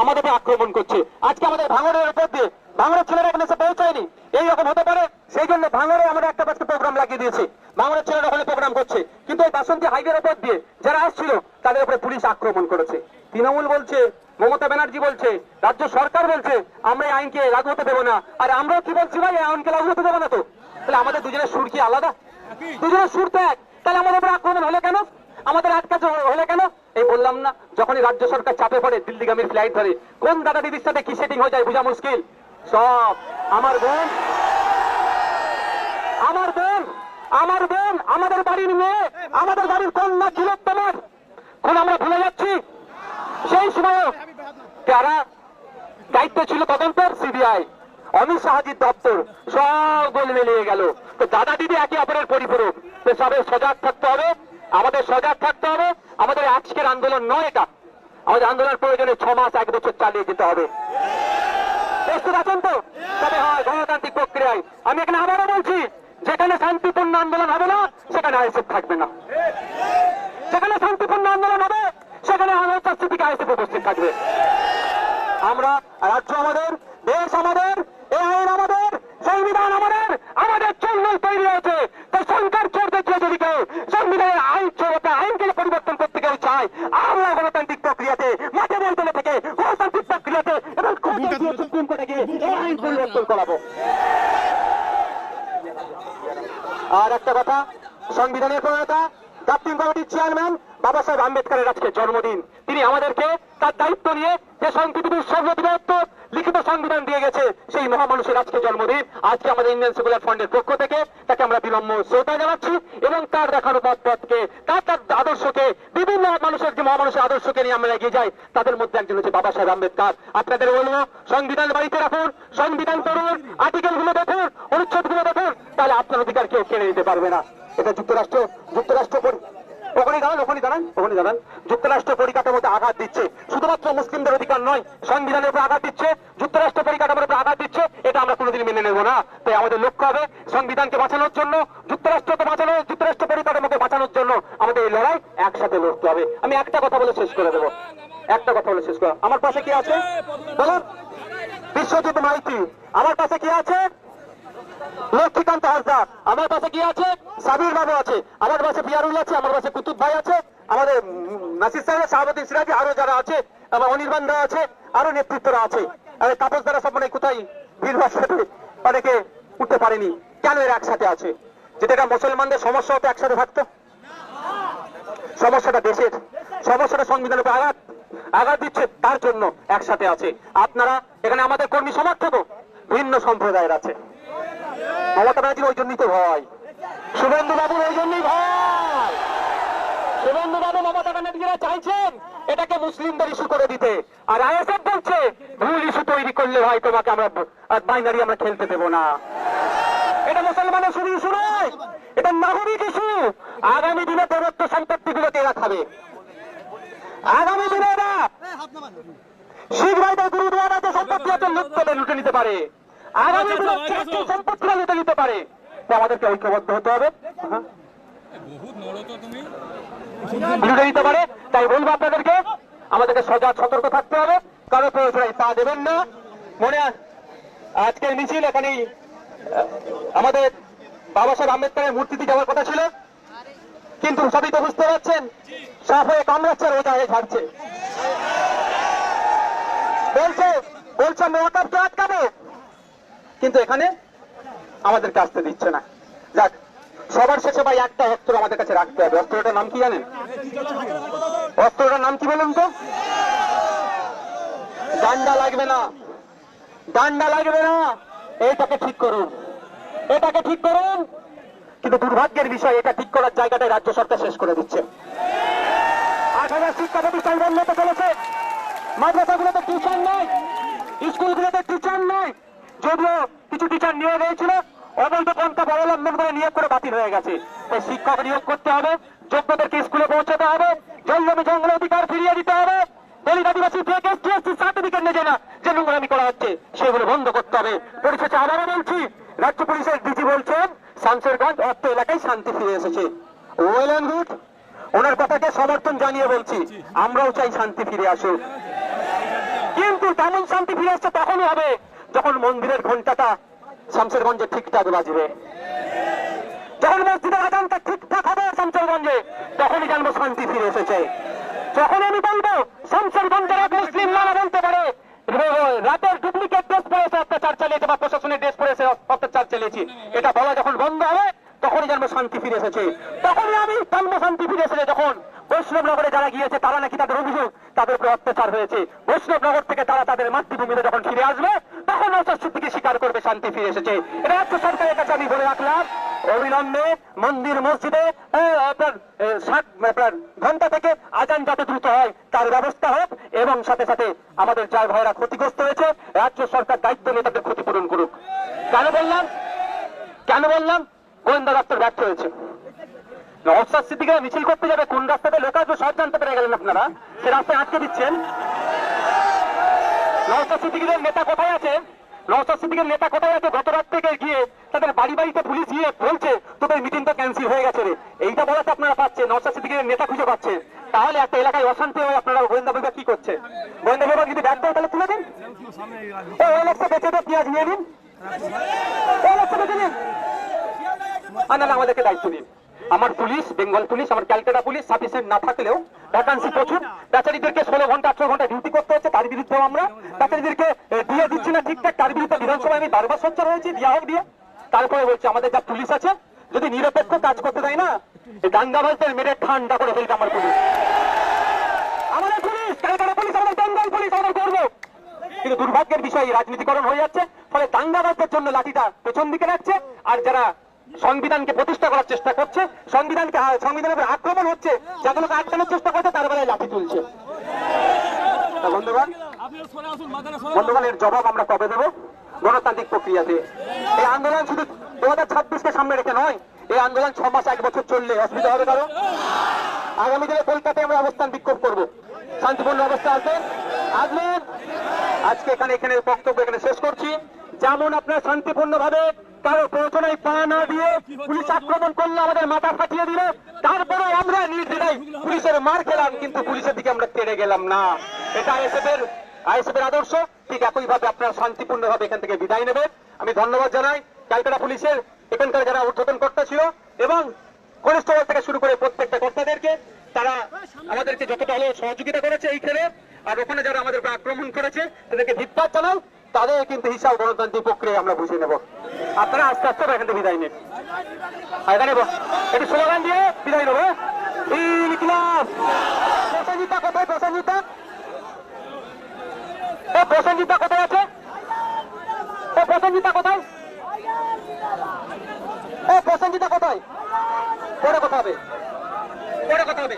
আমাদের আক্রমণ করছে। আজকে আমাদের ভাঙড়ের উপর দিয়ে ভাঙড়ের ছেলেরা এখানে এসে পৌঁছায়নি। এই রকম হতে পারে, সেই জন্য ভাঙড়ে আমরা একটা পাশে প্রোগ্রাম লাগিয়ে দিয়েছি। ভাঙড়ের ছেলেরা ওখানে প্রোগ্রাম করছে। কিন্তু ওই বাসন্তী হাইওয়ের উপর দিয়ে যারা আসছিল, তাদের উপরে পুলিশ আক্রমণ করেছে। তৃণমূল বলছে, মমতা ব্যানার্জি বলছে, রাজ্য সরকার বলছে, আমরা এই আইনকে লাগু হতে দেবো না। আর আমরাও কি বলছি ভাই, এই আইনকে লাগু হতে দেবো না তো? তাহলে আমাদের দুজনের সুর কি আলাদা? দুজনের সুর তো এক। তাহলে আমাদের উপরে আক্রমণ হলে কেন? আমাদের আটকাছে হলে কেন? এই বললাম না, যখনই রাজ্য সরকার চাপে পড়ে দিল্লিগামীর ফ্লাইট ধরে, কোন দাদা দিদির সাথে কি সেটিং হয়ে যায় বোঝা মুশকিল? সব আমার বোন আমার বোন আমার বোন, আমাদের বাড়ির মেয়ে, আমাদের বাড়ির কন্যা ছিল তোমার কোন আমরা ভুলে যাচ্ছি? সেই সময় যারা দায়িত্ব ছিল তদন্তের সিবিআই, অমিত শাহাজির দপ্তর, সব গোল মিলিয়ে গেল। তো দাদা দিদি একে অপরের পরিপূরক। তো সবে সজাগ থাকতে হবে। আমাদের সজাগ থাকতে হবে। আমাদের আজকের আন্দোলন নয় এটা। আমাদের আন্দোলন প্রয়োজনে ছ মাস, এক বছর চালিয়ে যেতে হবে। প্রস্তুত আছেন তো? তবে হয়, গণতান্ত্রিক প্রক্রিয়ায়। আমি এখানে আবারও বলছি, যেখানে শান্তিপূর্ণ আন্দোলন হবে না, সেখানে আইসেফ থাকবে না। যেখানে শান্তিপূর্ণ আন্দোলন হবে, সেখানে থেকে আইসেফ উপস্থিত থাকবে। আমরা রাজ্য আমাদের, দেশ আমাদের, এই আইন আমাদের, সংবিধান আমাদের আমাদের জন্যই তৈরি হয়েছে। তাই সরকার চোর দেখিয়ে যদি কেউ সংবিধানের আইন চোরতে আইনকে পরিবর্তন করতে কেউ চায় আমরা গণতান্ত্রিক প্রক্রিয়াতে মাঠে থেকে গণতান্ত্রিক প্রক্রিয়াতে এবং সুপ্রিম কোর্টে গিয়ে এই আইন পরিবর্তন করাবো। আর একটা কথা সংবিধানের প্রণেতা জাতীয় কমিটির চেয়ারম্যান বাবা সাহেব আম্বেদকরের আজকে জন্মদিন। তিনি আমাদেরকে তার দায়িত্ব নিয়ে যে সংবিধানের সর্ববৃহত্তর লিখিত সংবিধান দিয়ে গেছে, সেই মহামানুষের আজকে জন্মদিন। আজকে আমাদের ইন্ডিয়ান সেকুলার ফ্রন্টের পক্ষ থেকে তাকে আমরা বিলম্ব শ্রদ্ধা জানাচ্ছি এবং তার দেখানো পথ পথকে তার তার আদর্শকে, বিভিন্ন মানুষের যে মহামানুষের আদর্শকে নিয়ে আমরা এগিয়ে যাই, তাদের মধ্যে একজন হচ্ছে বাবা সাহেব আম্বেদকর। আপনাদের বলব, সংবিধান বাড়িতে রাখুন, সংবিধান পড়ুন আর্টিকেলগুলো দেখুন অনুচ্ছেদগুলো দেখুন, তাহলে আপনার অধিকার কেউ কেড়ে নিতে পারবে না। এটা যুক্তরাষ্ট্র যুক্তরাষ্ট্র ওখানে দাঁড়ান ওখানে দাঁড়ান ওখানে দাঁড়ান। যুক্তরাষ্ট্র পরিকাঠামোতে আঘাত দিচ্ছে। শুধুমাত্র মুসলিমদের অধিকার নয়, সংবিধানের উপর আঘাত দিচ্ছে, যুক্তরাষ্ট্র পরিকাঠামোর উপর আঘাত দিচ্ছে, এটা আমরা কোনোদিন মেনে নেব না। তাই আমাদের লক্ষ্য হবে সংবিধানকে বাঁচানোর জন্য, যুক্তরাষ্ট্রকে বাঁচানো যুক্তরাষ্ট্র পরিকাঠামোকে বাঁচানোর জন্য আমাদের এই লড়াই একসাথে লড়তে হবে। আমি একটা কথা বলে শেষ করে দেবো। একটা কথা বলে শেষ করো আমার পাশে কি আছে? বলুন। বিশ্বজিৎ মাইতি। আমার পাশে কি আছে? লক্ষ্মীকান্ত হাসদা আমার পাশে কি আছে? সাবির বাবু আছে। আমার পাশে পিয়ারুল আছে, আমার পাশে কুতুব ভাই আছে। আমাদের নাসির সাহেব, শাহাবুদ্দিন সিরাজি আরও যারা আছে আমার অনির্বাণ দা আছে, আরও নেতৃত্বরা আছে। তাপস দ্বারা সব মানে কোথায় সাথে অনেকে উঠতে পারেনি। কেন এরা একসাথে আছে? যেটা মুসলমানদের সমস্যা হতো, একসাথে থাকতো? সমস্যাটা দেশের। সমস্যাটা সংবিধানের উপর আঘাত। আঘাত দিচ্ছে তার জন্য একসাথে আছে। আপনারা এখানে আমাদের কর্মী সমর্থক ভিন্ন সম্প্রদায়ের আছে। মমতা ব্যানার্জির ওই জন্যই তো ভয়। শুভেন্দু বাবুর ওই জন্যই ভয়। বাবু মমতা ব্যানার্জিরা চাইছেন এটাকে মুসলিমদের ইস্যু করে দিতে। আর আইএসএফ বলছে ভুল ইস্যু তৈরি করলে ভাই তোমাকে আমরা বাইনারি আমরা খেলতে দেবো না। এটা মুসলমানের শুধু ইস্যু নয় এটা নাগরিক ইস্যু। আগামী দিনে প্রদত্ত সম্পত্তি গুলোকে এরা খাবে। আগামী দিনে এরা শিখ ভাইদের গুরুদুয়ারা যে সম্পত্তি আছে লুপ্ত লুটে নিতে পারে। আগামী দিনে ট্রাস্টের সম্পত্তিরা লুটে নিতে পারে। আমাদেরকে ঐক্যবদ্ধ হতে হবে। তো পারে তাই বলব আপনাদেরকে আমাদেরকে সজাগ সতর্ক থাকতে হবে কারও প্রয়োজনে পা দেবেন না। মনে মিছিল এখানেই আহ, আমাদের বাবা সাহেব আম্বেদকরের মূর্তিতে যাওয়ার কথা ছিল। কিন্তু সবই তো বুঝতে পারছেন সাফ হয়ে কামড়াচ্ছে আর ওটা ঝাড়ছে। বলছে বলছে মেয়াকাপকে আটকাবে কিন্তু এখানে আমাদেরকে আসতে দিচ্ছে না। যাক সবার শেষে ভাই একটা অস্ত্র আমাদের কাছে রাখতে হবে। অস্ত্রটার নাম কি জানেন? অস্ত্রটার নাম কি বলুন তো? ডান্ডা লাগবে না। ডান্ডা লাগবে না। এইটাকে ঠিক করুন। এটাকে ঠিক করুন। কিন্তু দুর্ভাগ্যের বিষয়, এটা ঠিক করার জায়গাটাই রাজ্য সরকার শেষ করে দিচ্ছে। শিক্ষা প্রতিষ্ঠান বন্ধ চলেছে। মাদ্রাসাগুলোতে টিচার নয় স্কুলগুলোতে টিচার নয় যদিও কিছু টিচার নিয়োগ হয়েছিল। অবৈধ পন্থা অবলম্বন করে নিয়োগ করে বাতিল হয়ে গেছে। তাই শিক্ষক নিয়োগ করতে হবে, যোগ্যদেরকে স্কুলে পৌঁছাতে হবে, জঙ্গলে অধিকার ফিরিয়ে দিতে হবে। পুলিশের এলাকায় শান্তি ফিরে এসেছে। ওয়েল জানিয়ে বলছি, আমরাও চাই শান্তি ফিরে আসুক। কিন্তু তেমন শান্তি ফিরে আসছে, তখনই হবে, যখন মন্দিরের ঘন্টাটা শামসেরগঞ্জে ঠিকঠাক বাজবে। যখন মসজিদের আজানটা ঠিকঠাক হবে শামসেরগঞ্জে, তখনই জানব শান্তি ফিরে এসেছে। যখন আমি বলব, শামসেরগঞ্জের এক মুসলিম মানা বলতে পারে, রাতের ডুপ্লিকেট ড্রেস পরে অত্যাচার চালিয়েছে বা প্রশাসনের ড্রেস পরে অত্যাচার চালিয়েছি, এটা বলা যখন বন্ধ হবে, তখনই জানব শান্তি ফিরে এসেছে। তখনই আমি জানব শান্তি ফিরে এসেছে যখন বৈষ্ণবনগরে যারা গিয়েছে, তারা নাকি তাদের অভিযোগ, তাদের উপরে অত্যাচার হয়েছে। বৈষ্ণবনগর থেকে তারা তাদের মাতৃভূমিতে যখন ফিরে আসবে নৌসাদ সিদ্দিকি স্বীকার করবে, শান্তি ফিরে এসেছে। রাজ্য সরকারের কাছে আমি বলে রাখলাম। অবিলম্বে মন্দির, মসজিদে ঘণ্টা থেকে আজান যাতে দ্রুত হয়, তার ব্যবস্থা হোক, এবং সাথে সাথে আমাদের যার ভাইরা ক্ষতিগ্রস্ত হয়েছে, রাজ্য সরকার দায়িত্ব নিয়ে তাদের ক্ষতিপূরণ করুক। কেন বললাম? কেন বললাম? গোয়েন্দা দপ্তর ব্যর্থ হয়েছে। নওসাদ সিদ্দিকিরা মিছিল করতে যাবে, কোন রাস্তাতে লোক সব জানতে পেরে গেলেন আপনারা? সে রাস্তায় আটকে দিচ্ছেন। নওসাদ সিদ্দিকিদের নেতা কোথায় আছে? নওসাদ সিদ্দিকের নেতা কোথায় আছে? গত রাত থেকে গিয়ে তাদের বাড়ি বাড়িতে পুলিশ গিয়ে বলছে, তোদের মিটিং তো ক্যান্সেল হয়ে গেছে রে। এইটা বলাতে আপনারা পাচ্ছেন নওসাদ সিদ্দিকের নেতা খুঁজে পাচ্ছে। তাহলে একটা এলাকায় অশান্তি হয়ে আপনারা গোয়েন্দা বিভাগ কি করছে? গোয়েন্দা বিভাগ যদি ব্যর্থ হয় তাহলে তুলে দিন। ওই এলাকা বেঁচে দিয়ে পেঁয়াজ নিয়ে নিন। এলাকা বেঁচে নিন। নাহলে আমাদেরকে দায়িত্ব দিন আমার পুলিশ, বেঙ্গল পুলিশ, আমার ক্যালকাটা পুলিশ সাফিসিয়েন্ট না থাকলেও ভ্যাকান্সি প্রচুর। বেচারিদেরকে ষোলো ঘণ্টা, আঠারো ঘণ্টা ডিউটি করতে তার বিরুদ্ধেও আমরা দিয়ে দিচ্ছি না ঠিকঠাক। তার বিরুদ্ধে বিধানসভায় আমি বারবার হয়েছি, দিয়া হোক দিয়ে। তারপরে বলছি, আমাদের যা পুলিশ আছে, যদি নিরপেক্ষ কাজ করতে দেয় না দাঙ্গাবাজদের মেরে ঠান্ডা করে ফেলবে আমার পুলিশ। দুর্ভাগ্যের বিষয় রাজনীতিকরণ হয়ে যাচ্ছে, ফলে দাঙ্গাবাজদের জন্য লাঠিটা পেছন দিকে রাখছে, আর যারা সংবিধানকে প্রতিষ্ঠা করার চেষ্টা করছে, সংবিধানকে সংবিধানের আক্রমণ হচ্ছে যাগুলোকে আটকানোর চেষ্টা করছে, তার বেলায় লাঠি তুলছে। বন্ধুগণ এর জবাব আমরা কবে দেবো? গণতান্ত্রিক প্রক্রিয়াতে। এই আন্দোলন শুধু দু হাজার ছাব্বিশকে সামনে রেখে নয়, এই আন্দোলন ছ মাস, এক বছর চললে অসুবিধা হবে কারও? আগামী দিনে কলকাতায় আমরা অবস্থান বিক্ষোভ করব। শান্তিপূর্ণ অবস্থা আসবেন আসবেন? আজকে এখানে এখানে বক্তব্য এখানে শেষ করছি। যেমন আপনার শান্তিপূর্ণ ভাবে কারও প্ররোচনায় পা না দিয়ে পুলিশ আক্রমণ করল, আমাদের মাথা ফাটিয়ে দিল। তারপরে আমরা নির্দিদায় পুলিশের মার খেলাম, কিন্তু পুলিশের দিকে আমরা তেড়ে গেলাম না। এটা আইএসএফ এর আইএসএফ এর আদর্শ। ঠিক একই ভাবে আপনারা শান্তিপূর্ণ ভাবে এখান থেকে বিদায় নেবেন। আমি ধন্যবাদ জানাই ক্যালকাটা পুলিশের। এখানকার যারা উদ্বোধন কর্তা ছিল এবং কনিষ্ঠবল থেকে শুরু করে প্রত্যেকটা কর্তাদেরকে, তারা আমাদেরকে যতটা হলেও সহযোগিতা করেছে এইখানে আর ওখানে যারা আমাদের উপর আক্রমণ করেছে, তাদেরকে ধিক্কার জানাও। তাদের কিন্তু হিসাব গণতান্ত্রিক প্রক্রিয়া আমরা বুঝে নেব। আপনারা আস্তে আস্তে এখান থেকে বিদায় নিন। এখানে একটু স্লোগান দিয়ে বিদায় নেব? কোথায়? আছে? ও প্রসেনজিতা কোথায়? ও প্রসেনজিতা কোথায়? পরে কথা হবে। পরে কথা হবে।